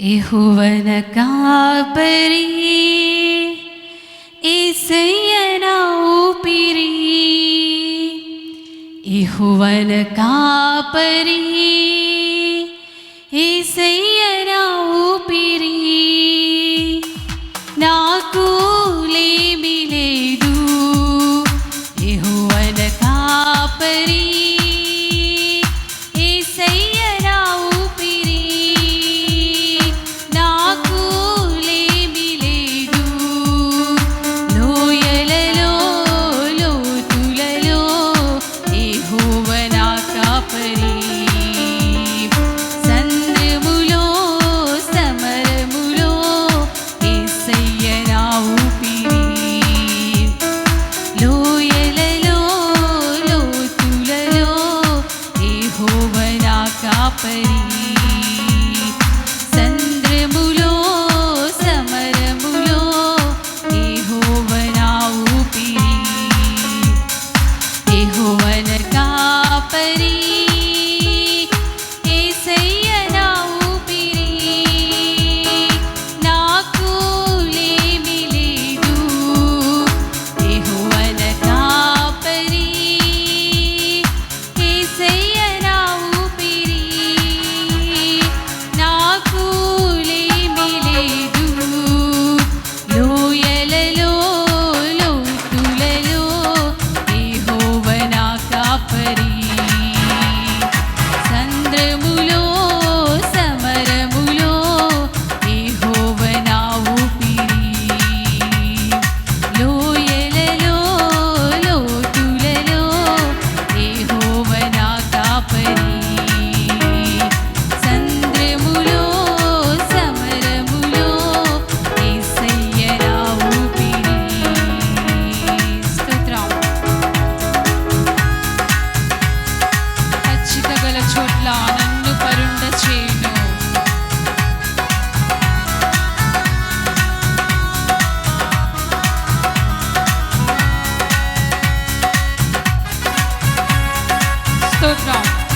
యెహోవన కాపరి యేసయ్యన ఊపిరి. యెహోవన కాపరి యేసయ్యన Let's go.